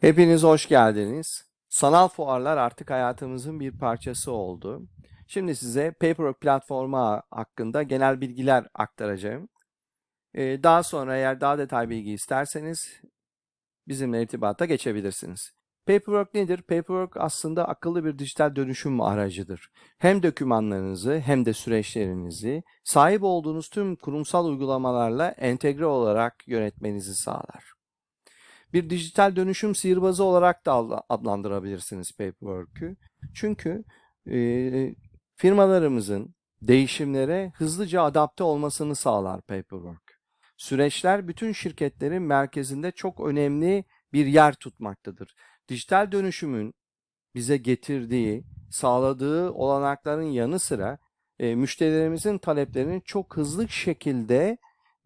Hepiniz hoş geldiniz. Sanal fuarlar artık hayatımızın bir parçası oldu. Şimdi size Paperwork platformu ha- hakkında genel bilgiler aktaracağım. Ee, Daha sonra eğer daha detay bilgi isterseniz bizimle irtibata geçebilirsiniz. Paperwork nedir? Paperwork aslında akıllı bir dijital dönüşüm aracıdır. Hem dokümanlarınızı hem de süreçlerinizi sahip olduğunuz tüm kurumsal uygulamalarla entegre olarak yönetmenizi sağlar. Bir dijital dönüşüm sihirbazı olarak da adla- adlandırabilirsiniz Paperwork'ü. Çünkü e, firmalarımızın değişimlere hızlıca adapte olmasını sağlar Paperwork. Süreçler bütün şirketlerin merkezinde çok önemli bir yer tutmaktadır. Dijital dönüşümün bize getirdiği, sağladığı olanakların yanı sıra e, müşterilerimizin taleplerine çok hızlı şekilde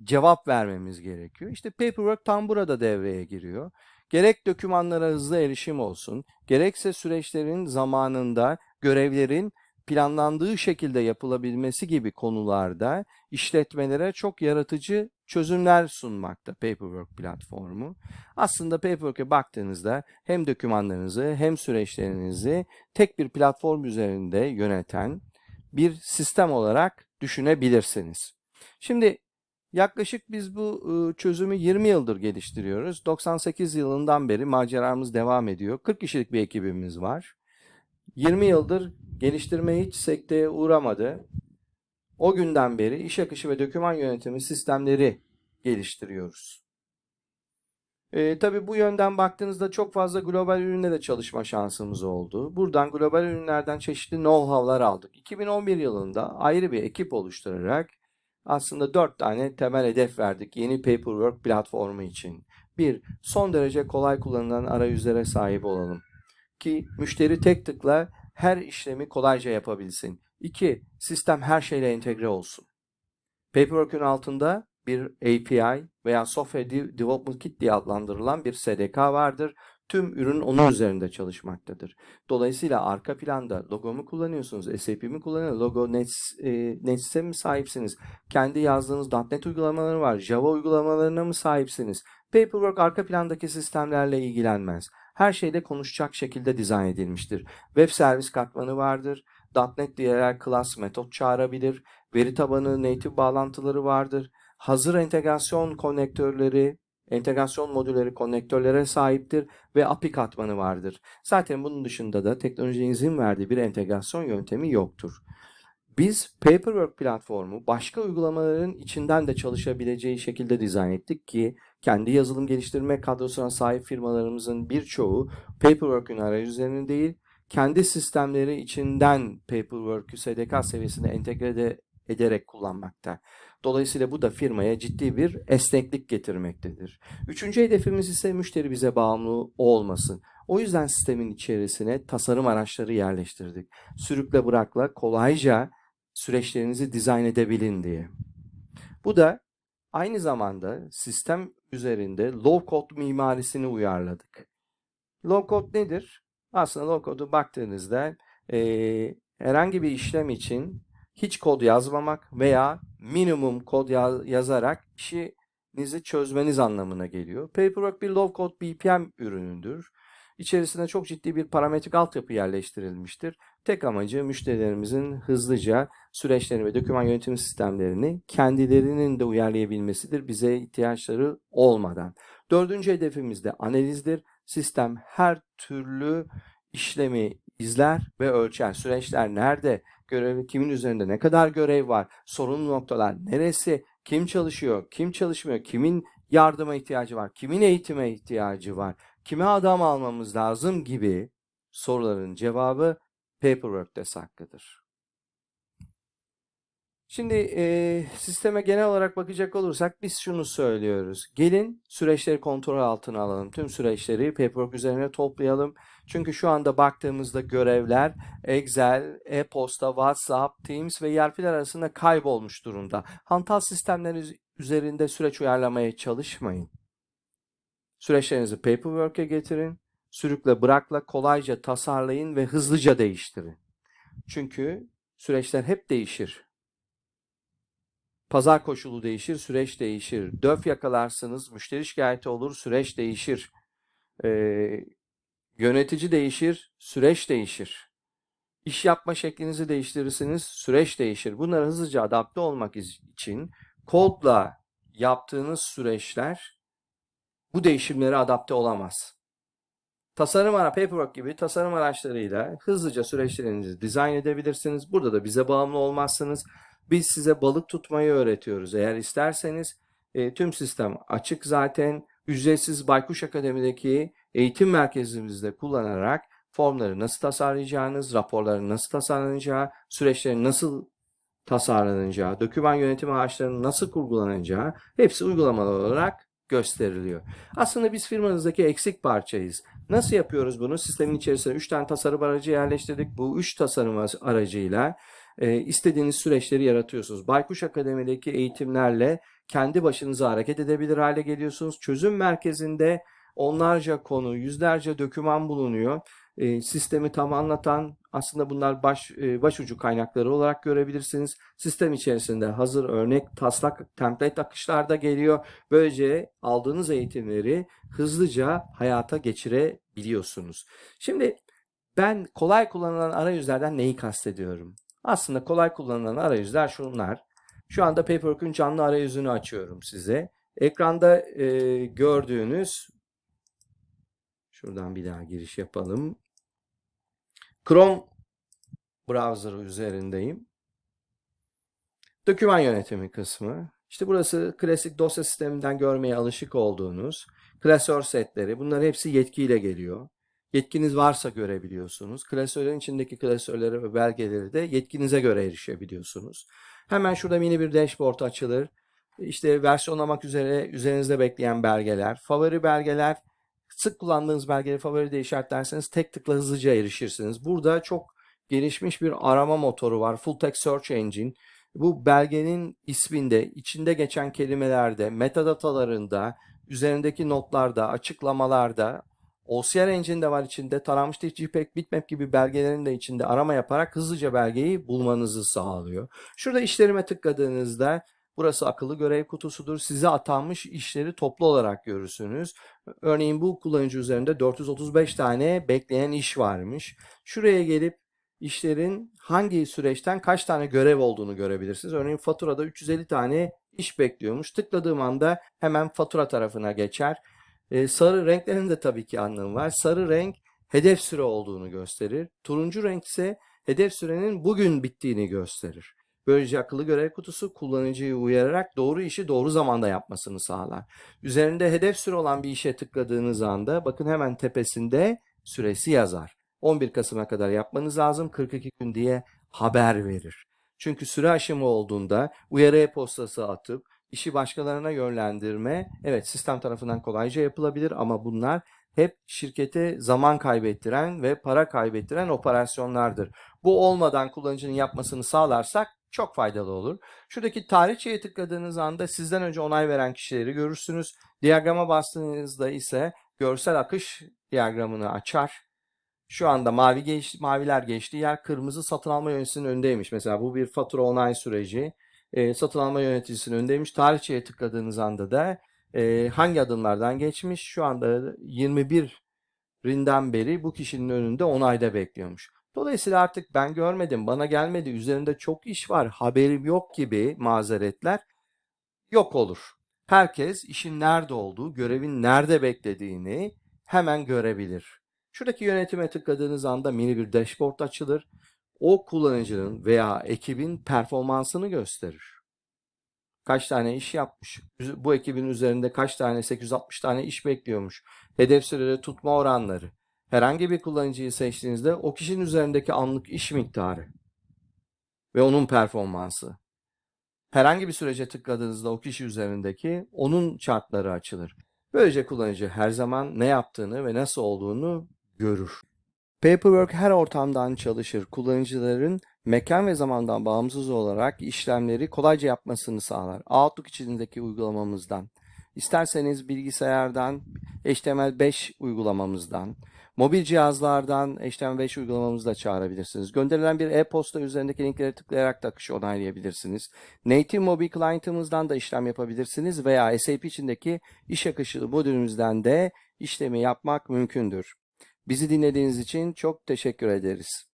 cevap vermemiz gerekiyor. İşte Paperwork tam burada devreye giriyor. Gerek dokümanlara hızlı erişim olsun, gerekse süreçlerin zamanında görevlerin planlandığı şekilde yapılabilmesi gibi konularda işletmelere çok yaratıcı çözümler sunmakta Paperwork platformu. Aslında Paperwork'e baktığınızda hem dokümanlarınızı hem süreçlerinizi tek bir platform üzerinde yöneten bir sistem olarak düşünebilirsiniz. Şimdi yaklaşık biz bu ıı, çözümü 20 yıldır geliştiriyoruz. 98 yılından beri maceramız devam ediyor. 40 kişilik bir ekibimiz var. 20 yıldır geliştirme hiç sekteye uğramadı. O günden beri iş akışı ve doküman yönetimi sistemleri geliştiriyoruz. E, tabii bu yönden baktığınızda çok fazla global ürünle de çalışma şansımız oldu. Buradan global ürünlerden çeşitli know-how'lar aldık. 2011 yılında ayrı bir ekip oluşturarak aslında dört tane temel hedef verdik yeni Paperwork platformu için. Bir, son derece kolay kullanılan arayüzlere sahip olalım. Ki müşteri tek tıkla her işlemi kolayca yapabilsin. İki, sistem her şeyle entegre olsun. Paperwork'ün altında bir API veya Software De- Development Kit diye adlandırılan bir SDK vardır. Tüm ürün onun üzerinde çalışmaktadır. Dolayısıyla arka planda logo mu kullanıyorsunuz, SAP mi kullanıyorsunuz, logo Net, e, Nets'e mi sahipsiniz? Kendi yazdığınız .NET uygulamaları var, Java uygulamalarına mı sahipsiniz? Paperwork arka plandaki sistemlerle ilgilenmez. Her şeyde konuşacak şekilde dizayn edilmiştir. Web servis katmanı vardır. .NET DLL class metot çağırabilir. Veri tabanı native bağlantıları vardır. Hazır entegrasyon konnektörleri, entegrasyon modülleri konnektörlere sahiptir ve API katmanı vardır. Zaten bunun dışında da teknolojinin izin verdiği bir entegrasyon yöntemi yoktur. Biz Paperwork platformu başka uygulamaların içinden de çalışabileceği şekilde dizayn ettik ki kendi yazılım geliştirme kadrosuna sahip firmalarımızın birçoğu Paperwork'ün arayüzlerini değil, kendi sistemleri içinden Paperwork'ü SDK seviyesine entegre de- ederek kullanmakta. Dolayısıyla bu da firmaya ciddi bir esneklik getirmektedir. Üçüncü hedefimiz ise müşteri bize bağımlı olmasın. O yüzden sistemin içerisine tasarım araçları yerleştirdik. Sürükle bırakla kolayca süreçlerinizi dizayn edebilin diye. Bu da aynı zamanda sistem üzerinde low code mimarisini uyarladık. Low code nedir? Aslında low code'u baktığınızda eee, herhangi bir işlem için hiç kod yazmamak veya minimum kod ya- yazarak işinizi çözmeniz anlamına geliyor. Paperwork bir low code BPM ürünüdür. İçerisine çok ciddi bir parametrik altyapı yerleştirilmiştir. Tek amacı müşterilerimizin hızlıca süreçlerini ve doküman yönetim sistemlerini kendilerinin de uyarlayabilmesidir bize ihtiyaçları olmadan. Dördüncü hedefimiz de analizdir. Sistem her türlü işlemi izler ve ölçer. Süreçler nerede? Görevi kimin üzerinde? Ne kadar görev var? Sorunlu noktalar neresi? Kim çalışıyor? Kim çalışmıyor? Kimin yardıma ihtiyacı var? Kimin eğitime ihtiyacı var? Kime adam almamız lazım gibi soruların cevabı Paperwork'te saklıdır. Şimdi e, sisteme genel olarak bakacak olursak biz şunu söylüyoruz. Gelin süreçleri kontrol altına alalım. Tüm süreçleri Paperwork üzerine toplayalım. Çünkü şu anda baktığımızda görevler Excel, e-posta, WhatsApp, Teams ve ERP'ler arasında kaybolmuş durumda. Hantal sistemler üz- üzerinde süreç uyarlamaya çalışmayın. Süreçlerinizi Paperwork'e getirin. Sürükle bırakla kolayca tasarlayın ve hızlıca değiştirin. Çünkü süreçler hep değişir. Pazar koşulu değişir, süreç değişir. Döf yakalarsınız, müşteri şikayeti olur, süreç değişir. Ee, yönetici değişir, süreç değişir. İş yapma şeklinizi değiştirirsiniz, süreç değişir. Bunlara hızlıca adapte olmak için kodla yaptığınız süreçler bu değişimlere adapte olamaz. Tasarım ara Paperwork gibi tasarım araçlarıyla hızlıca süreçlerinizi dizayn edebilirsiniz. Burada da bize bağımlı olmazsınız. Biz size balık tutmayı öğretiyoruz. Eğer isterseniz e, tüm sistem açık zaten. Ücretsiz Baykuş Akademi'deki eğitim merkezimizde kullanarak formları nasıl tasarlayacağınız, raporların nasıl tasarlanacağı, süreçlerin nasıl tasarlanacağı, doküman yönetimi ağaçlarının nasıl kurgulanacağı hepsi uygulamalı olarak gösteriliyor. Aslında biz firmanızdaki eksik parçayız. Nasıl yapıyoruz bunu? Sistemin içerisine 3 tane tasarım aracı yerleştirdik. Bu 3 tasarım aracıyla e, istediğiniz süreçleri yaratıyorsunuz. Baykuş Akademi'deki eğitimlerle kendi başınıza hareket edebilir hale geliyorsunuz. Çözüm merkezinde onlarca konu, yüzlerce doküman bulunuyor. E, sistemi tam anlatan aslında bunlar baş e, başucu kaynakları olarak görebilirsiniz. Sistem içerisinde hazır örnek taslak template akışlarda geliyor. Böylece aldığınız eğitimleri hızlıca hayata geçirebiliyorsunuz. Şimdi ben kolay kullanılan arayüzlerden neyi kastediyorum? Aslında kolay kullanılan arayüzler şunlar. Şu anda Paperwork'ün canlı arayüzünü açıyorum size. Ekranda e, gördüğünüz şuradan bir daha giriş yapalım. Chrome browser üzerindeyim. Doküman yönetimi kısmı. İşte burası klasik dosya sisteminden görmeye alışık olduğunuz klasör setleri. Bunlar hepsi yetkiyle geliyor. Yetkiniz varsa görebiliyorsunuz. Klasörlerin içindeki klasörleri ve belgeleri de yetkinize göre erişebiliyorsunuz. Hemen şurada mini bir dashboard açılır. İşte versiyonlamak üzere üzerinizde bekleyen belgeler, favori belgeler, sık kullandığınız belgeleri favori diye işaretlerseniz tek tıkla hızlıca erişirsiniz. Burada çok gelişmiş bir arama motoru var. Full Text Search Engine. Bu belgenin isminde, içinde geçen kelimelerde, metadatalarında, üzerindeki notlarda, açıklamalarda, OCR Engine de var içinde, taranmış JPEG, bitmap gibi belgelerin de içinde arama yaparak hızlıca belgeyi bulmanızı sağlıyor. Şurada işlerime tıkladığınızda Burası akıllı görev kutusudur. Size atanmış işleri toplu olarak görürsünüz. Örneğin bu kullanıcı üzerinde 435 tane bekleyen iş varmış. Şuraya gelip işlerin hangi süreçten kaç tane görev olduğunu görebilirsiniz. Örneğin faturada 350 tane iş bekliyormuş. Tıkladığım anda hemen fatura tarafına geçer. Ee, sarı renklerin de tabii ki anlamı var. Sarı renk hedef süre olduğunu gösterir. Turuncu renk ise hedef sürenin bugün bittiğini gösterir. Böylece akıllı görev kutusu kullanıcıyı uyararak doğru işi doğru zamanda yapmasını sağlar. Üzerinde hedef süre olan bir işe tıkladığınız anda bakın hemen tepesinde süresi yazar. 11 Kasım'a kadar yapmanız lazım 42 gün diye haber verir. Çünkü süre aşımı olduğunda uyarı e-postası atıp işi başkalarına yönlendirme evet sistem tarafından kolayca yapılabilir ama bunlar hep şirkete zaman kaybettiren ve para kaybettiren operasyonlardır. Bu olmadan kullanıcının yapmasını sağlarsak çok faydalı olur. Şuradaki tarihçeye tıkladığınız anda sizden önce onay veren kişileri görürsünüz. Diyagrama bastığınızda ise görsel akış diyagramını açar. Şu anda mavi geç, maviler geçtiği yer kırmızı satın alma yöneticisinin önündeymiş. Mesela bu bir fatura onay süreci. E, satın alma yöneticisinin önündeymiş. Tarihçeye tıkladığınız anda da e, hangi adımlardan geçmiş? Şu anda 21 rinden beri bu kişinin önünde onayda bekliyormuş. Dolayısıyla artık ben görmedim, bana gelmedi, üzerinde çok iş var, haberim yok gibi mazeretler yok olur. Herkes işin nerede olduğu, görevin nerede beklediğini hemen görebilir. Şuradaki yönetime tıkladığınız anda mini bir dashboard açılır. O kullanıcının veya ekibin performansını gösterir. Kaç tane iş yapmış, bu ekibin üzerinde kaç tane 860 tane iş bekliyormuş, hedef süreleri tutma oranları, Herhangi bir kullanıcıyı seçtiğinizde o kişinin üzerindeki anlık iş miktarı ve onun performansı. Herhangi bir sürece tıkladığınızda o kişi üzerindeki onun chartları açılır. Böylece kullanıcı her zaman ne yaptığını ve nasıl olduğunu görür. Paperwork her ortamdan çalışır. Kullanıcıların mekan ve zamandan bağımsız olarak işlemleri kolayca yapmasını sağlar. Outlook içindeki uygulamamızdan isterseniz bilgisayardan HTML5 uygulamamızdan, mobil cihazlardan HTML5 uygulamamızı da çağırabilirsiniz. Gönderilen bir e-posta üzerindeki linkleri tıklayarak da akışı onaylayabilirsiniz. Native Mobil Client'ımızdan da işlem yapabilirsiniz veya SAP içindeki iş akışı modülümüzden de işlemi yapmak mümkündür. Bizi dinlediğiniz için çok teşekkür ederiz.